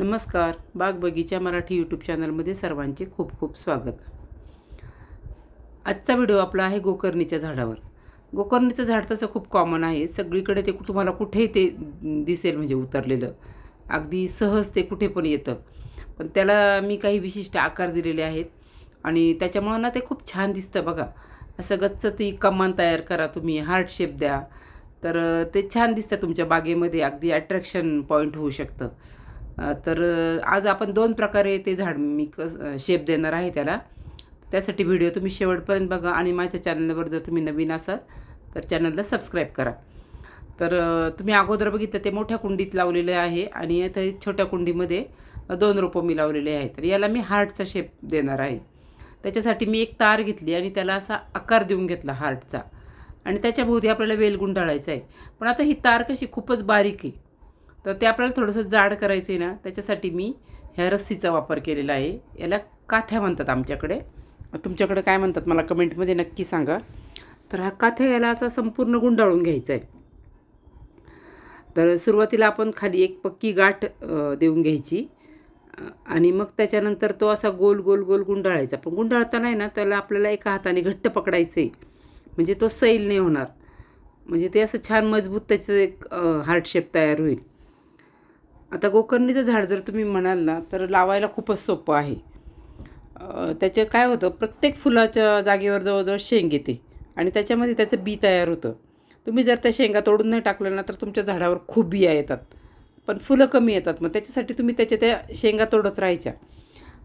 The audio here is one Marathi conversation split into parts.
नमस्कार. बाग बगीचा मराठी यूट्यूब चॅनलमध्ये सर्वांचे खूप खूप स्वागत. आजचा व्हिडिओ आपला आहे गोकर्णीच्या झाडावर. गोकर्णीचं झाड तसं खूप कॉमन आहे. सगळीकडे ते तुम्हाला कुठेही ते दिसेल म्हणजे उतरलेलं. अगदी सहज ते कुठे पण येतं. पण त्याला मी काही विशिष्ट आकार दिलेले आहेत आणि त्याच्यामुळं ना ते खूप छान दिसतं बघा. असं गच्च ती कमान तयार करा तुम्ही हार्ट शेप द्या. तर ते छान दिसतं तुमच्या बागेमध्ये. अगदी अट्रॅक्शन पॉईंट होऊ शकतं. तर आज आपण दोन प्रकारे ते झाड मी कस शेप देणार आहे त्याला. त्यासाठी व्हिडिओ तुम्ही शेवटपर्यंत बघा आणि माझ्या चॅनलवर जर तुम्ही नवीन असाल तर चॅनलला सबस्क्राईब करा. तर तुम्ही अगोदर बघितलं ते मोठ्या कुंडीत लावलेले आहे आणि ते छोट्या कुंडीमध्ये दोन रोपं मी लावलेले आहेत. तर याला मी हार्टचा शेप देणार आहे. त्याच्यासाठी मी एक तार घेतली आणि त्याला असा आकार देऊन घेतला हार्टचा आणि त्याच्याभोवती आपल्याला वेल गुंडाळायचा आहे. पण आता ही तार कशी खूपच बारीक आहे. तर ते आपल्याला थोडंसं जाड करायचं आहे ना त्याच्यासाठी मी ह्या रस्सीचा वापर केलेला आहे. याला काथ्या म्हणतात आमच्याकडे. तुमच्याकडे काय म्हणतात मला कमेंटमध्ये नक्की सांगा. तर हा काथ्या याला असा संपूर्ण गुंडाळून घ्यायचा आहे तर सुरुवातीला आपण खाली एक पक्की गाठ देऊन घ्यायची. आणि मग त्याच्यानंतर तो असा गोल गोल गोल गुंडाळायचा. पण गुंडाळताना आहे ना त्याला आपल्याला एका हाताने घट्ट पकडायचं आहे म्हणजे तो सैल नाही होणार. म्हणजे ते असं छान मजबूत त्याचं एक हार्ट शेप तयार होईल. आता गोकर्णीचं झाड जर तुम्ही म्हणाल ना तर लावायला खूपच सोपं आहे. त्याचं काय होतं प्रत्येक फुलाच्या जागेवर जवळजवळ शेंग येते आणि त्याच्यामध्ये त्याचं बी तयार होतं. तुम्ही जर त्या शेंगा तोडून नाही टाकलं ना तर तुमच्या झाडावर खूप बिया येतात. पण फुलं कमी येतात. मग त्याच्यासाठी तुम्ही त्याच्या त्या शेंगा तोडत राहायच्या.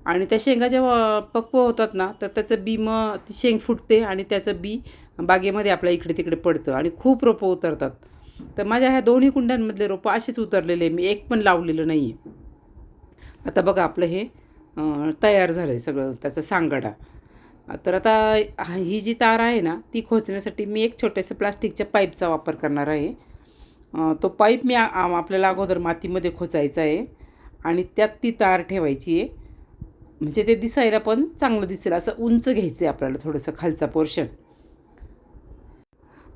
आणि त्या शेंगा जेव्हा पक्व होतात ना तर त्याचं बी मग ती शेंग फुटते आणि त्याचं बी बागेमध्ये आपल्या इकडे तिकडे पडतं आणि खूप रोपं उतरतात. तर माझ्या ह्या दोन्ही कुंड्यांमधले रोपं असेच उतरलेले आहे मी एक पण लावलेलं नाही आहे आता बघा आपलं हे तयार झालं आहे सगळं त्याचा सांगाडा. तर आता ही जी तार आहे ना ती खोचण्यासाठी मी एक छोट्याशा प्लास्टिकच्या पाईपचा वापर करणार आहे. तो पाईप मी आपल्याला अगोदर मातीमध्ये खोचायचा आहे आणि त्यात ती तार ठेवायची आहे. म्हणजे ते दिसायला पण चांगलं दिसेल असं उंच घ्यायचं आहे आपल्याला थोडंसं खालचा पोर्शन.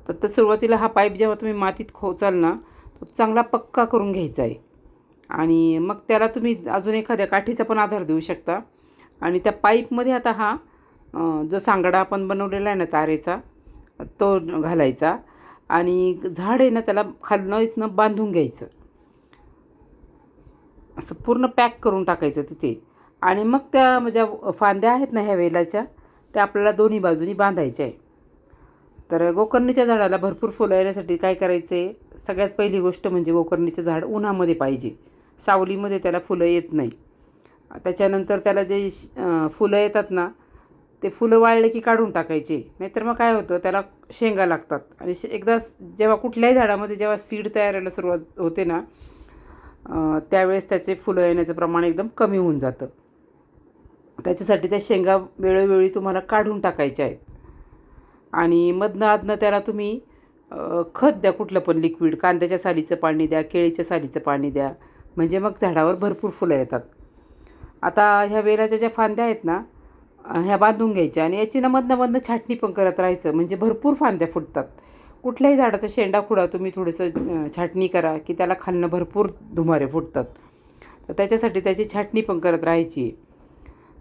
तर तर सुरुवातीला हा पाईप जेव्हा तुम्ही मातीत खोचाल ना तो चांगला पक्का करून घ्यायचा आहे. आणि मग त्याला तुम्ही अजून एखाद्या काठीचा पण आधार देऊ शकता. आणि त्या पाईपमध्ये आता हा जो सांगडा आपण बनवलेला आहे ना तारेचा तो घालायचा. आणि झाड आहे ना त्याला खालनं इथनं बांधून घ्यायचं. असं पूर्ण पॅक करून टाकायचं तिथे. आणि मग त्या ज्या फांद्या आहेत ना ह्या वेलाच्या त्या आपल्याला दोन्ही बाजूनी बांधायच्या आहे. तर गोकर्णीच्या झाडाला भरपूर फुलं येण्यासाठी काय करायचं? आहे सगळ्यात पहिली गोष्ट म्हणजे गोकर्णीचं झाड उन्हामध्ये पाहिजे. सावलीमध्ये त्याला फुलं येत नाही. त्याच्यानंतर त्याला जे फुलं येतात ना ते फुलं वाळले की काढून टाकायचे. नाहीतर मग काय होतं? त्याला शेंगा लागतात. आणि शे- एकदा जेव्हा कुठल्याही झाडामध्ये जेव्हा सीड तयार व्हायला सुरुवात होते ना त्यावेळेस त्याचे फुलं येण्याचं प्रमाण एकदम कमी होऊन जातं. त्याच्यासाठी त्या शेंगा वेळोवेळी तुम्हाला काढून टाकायच्या आहेत. आणि मधनं आधनं त्याला तुम्ही खत द्या कुठलं पण लिक्विड कांद्याच्या सालीचं पाणी द्या केळीच्या सालीचं पाणी द्या. म्हणजे मग झाडावर भरपूर फुलं येतात. आता ह्या वेलाच्या ज्या फांद्या आहेत ना ह्या बांधून घ्यायच्या आणि याची ना मधनं मधनं छाटणी पण करत राहायचं. म्हणजे भरपूर फांद्या फुटतात. कुठल्याही झाडाचा शेंडा खुडा तुम्ही थोडंसं छाटणी करा की त्याला खालनं भरपूर धुमारे फुटतात. तर त्याच्यासाठी त्याची छाटणी पण करत राहायची.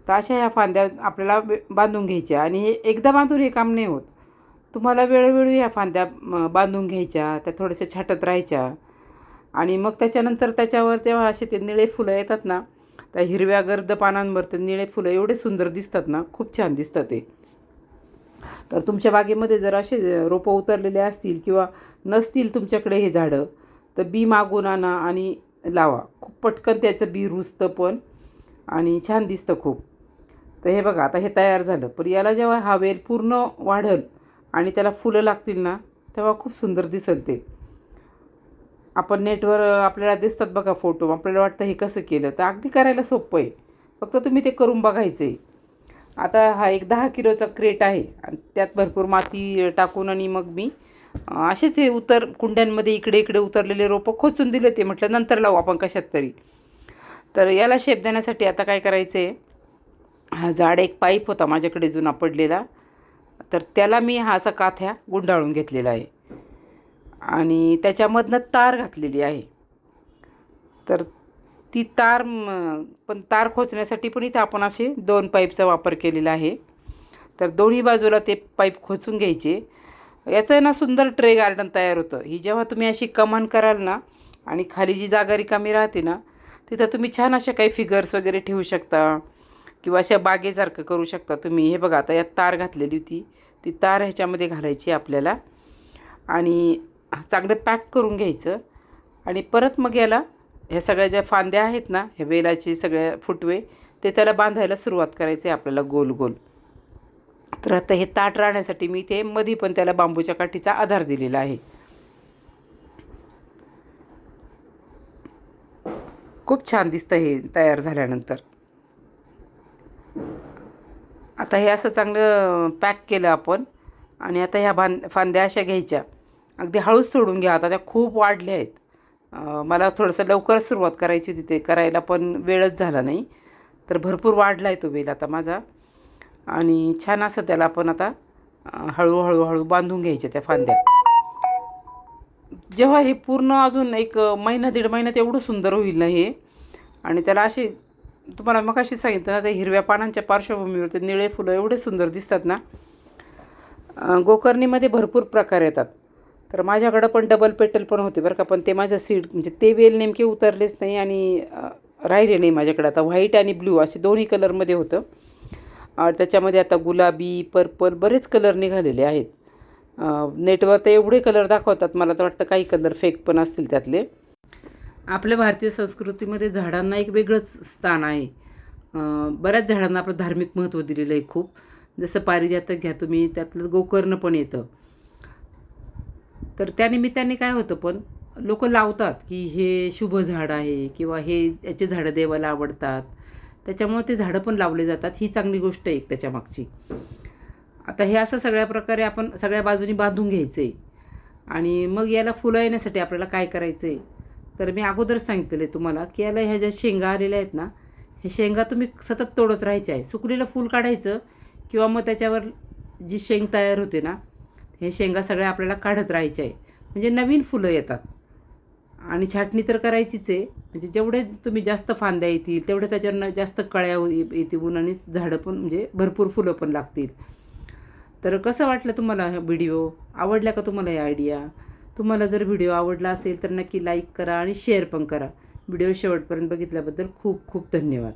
तर अशा ह्या फांद्या आपल्याला बांधून घ्यायच्या आणि हे एकदा बांधून हे काम नाही होत. तुम्हाला वेळोवेळी ह्या फांद्या बांधून घ्यायच्या त्या थोड्याशा छाटत राहायच्या. आणि मग त्याच्यानंतर त्याच्यावर तेव्हा असे ते निळे फुलं येतात ना त्या हिरव्या गर्द पानांवर ते निळे फुलं एवढे सुंदर दिसतात ना खूप छान दिसतात ते. तर तुमच्या बागेमध्ये जर असे रोपं उतरलेले असतील किंवा नसतील तुमच्याकडे हे झाडं तर बी मागून आणा आणि लावा. खूप पटकन त्याचं बी रुजतं पण आणि छान दिसतं खूप. तर हे बघा आता हे तयार झालं. पण याला जेव्हा हा वेल पूर्ण वाढल आणि त्याला फुलं लागतील ना तेव्हा खूप सुंदर दिसेल ते. आपण नेटवर आपल्याला दिसतात बघा फोटो आपल्याला वाटतं हे कसं केलं तर अगदी करायला सोपं आहे. फक्त तुम्ही ते करून बघायचं आहे. आता हा एक दहा किलोचा क्रेट आहे आणि त्यात भरपूर माती टाकून आणि मग मी असेच हे उतर कुंड्यांमध्ये इकडे इकडे उतरलेले रोपं खोचून दिले ते म्हटलं नंतर लावू आपण कशात तरी. तर याला शेप देण्यासाठी आता काय करायचं आहे हा जाड एक पाईप होता माझ्याकडे जुना पडलेला तर त्याला मी हा असा काथ्या गुंडाळून घेतलेला आहे. आणि त्याच्यामधनं तार घातलेली आहे. तर ती तार पण तार खोचण्यासाठी पण इथं आपण असे दोन पाईपचा वापर केलेला आहे. तर दोन्ही बाजूला ते पाईप खोचून घ्यायचे. याचं ना सुंदर ट्रे गार्डन तयार होतं. ही जेव्हा तुम्ही अशी कमान कराल ना आणि खाली जी जागा रिकामी राहते ना तिथं तुम्ही छान अशा काही फिगर्स वगैरे ठेवू शकता. किंवा अशा बागेसारखं करू शकता तुम्ही. हे बघा आता यात तार घातलेली होती. ती तार ह्याच्यामध्ये घालायची आपल्याला. आणि चांगलं पॅक करून घ्यायचं. आणि परत मग याला ह्या सगळ्या ज्या फांद्या आहेत ना ह्या वेलाचे सगळ्या फुटवे ते त्याला बांधायला सुरुवात करायची आहे आपल्याला गोल गोल. तर आता हे ताट राहण्यासाठी मी ते मधी पण त्याला बांबूच्या काठीचा आधार दिलेला आहे. खूप छान दिसतं हे तयार झाल्यानंतर. आता हे असं चांगलं पॅक केलं आपण. आणि आता ह्या बांध फांद्या अशा घ्यायच्या. अगदी हळूच सोडून घ्या. आता त्या खूप वाढल्या आहेत. मला थोडंसं लवकरच सुरुवात करायची होती ते. करायला पण वेळच झाला नाही. तर भरपूर वाढला आहे तो वेल आता माझा. आणि छान असं त्याला आपण आता हळूहळू हळू बांधून घ्यायच्या त्या फांद्या. जेव्हा हे पूर्ण अजून एक महिना दीड महिन्यात एवढं सुंदर होईल ना हे? आणि त्याला असे तुम्हाला मग अशी सांगितलं ना त्या हिरव्या पानांच्या पार्श्वभूमीवर ते निळे फुलं एवढे सुंदर दिसतात ना. गोकर्णीमध्ये भरपूर प्रकार येतात. तर माझ्याकडं पण डबल पेटल पण होते बरं का पण ते माझ्या सीड म्हणजे ते वेल नेमके उतरलेच नाही आणि राहिले नाही माझ्याकडे. आता व्हाईट आणि ब्ल्यू असे दोन्ही कलरमध्ये होतं. त्याच्यामध्ये आता गुलाबी पर्पल बरेच कलर निघालेले आहेत. नेटवर तर एवढे कलर दाखवतात मला तर वाटतं काही कलर फेक पण असतील त्यातले. आपल्या भारतीय संस्कृतीमध्ये झाडांना एक वेगळंच स्थान आहे. बऱ्याच झाडांना आपलं धार्मिक महत्त्व दिलेलं आहे खूप. जसं पारिजातक घ्या तुम्ही त्यातलं गोकर्ण पण येतं. तर त्यानिमित्ताने काय होतं पण लोक लावतात की हे शुभ झाड आहे किंवा हे याचे झाडं देवाला आवडतात. त्याच्यामुळे ते झाडं पण लावले जातात. ही चांगली गोष्ट आहे एक त्याच्यामागची आता हे असं सगळ्या प्रकारे आपण सगळ्या बाजूनी बांधून घ्यायचं आहे आणि मग याला फुलं येण्यासाठी आपल्याला काय करायचं आहे तर मी अगोदर सांगितले आहे तुम्हाला की याला ह्या ज्या शेंगा आलेल्या आहेत ना हे शेंगा तुम्ही सतत तोडत राहायचे आहे. सुकलेलं फूल काढायचं किंवा मग त्याच्यावर जी शेंग तयार होते ना हे शेंगा सगळ्या आपल्याला काढत राहायचे आहे. म्हणजे नवीन फुलं येतात. आणि छाटणी तर करायचीच आहे. म्हणजे जेवढे तुम्ही जास्त फांद्या येतील तेवढे त्याच्यावर जास्त कळ्या येतील येतील आणि झाडं पण म्हणजे भरपूर फुलं पण लागतील. तर कसं वाटलं तुम्हाला हा व्हिडिओ? आवडला का तुम्हाला या आयडिया तुम्हाला जर व्हिडिओ आवडला असेल तर नक्की लाईक करा आणि शेअर पण करा. व्हिडिओ शेवटपर्यंत बघितल्याबद्दल खूप खूप धन्यवाद.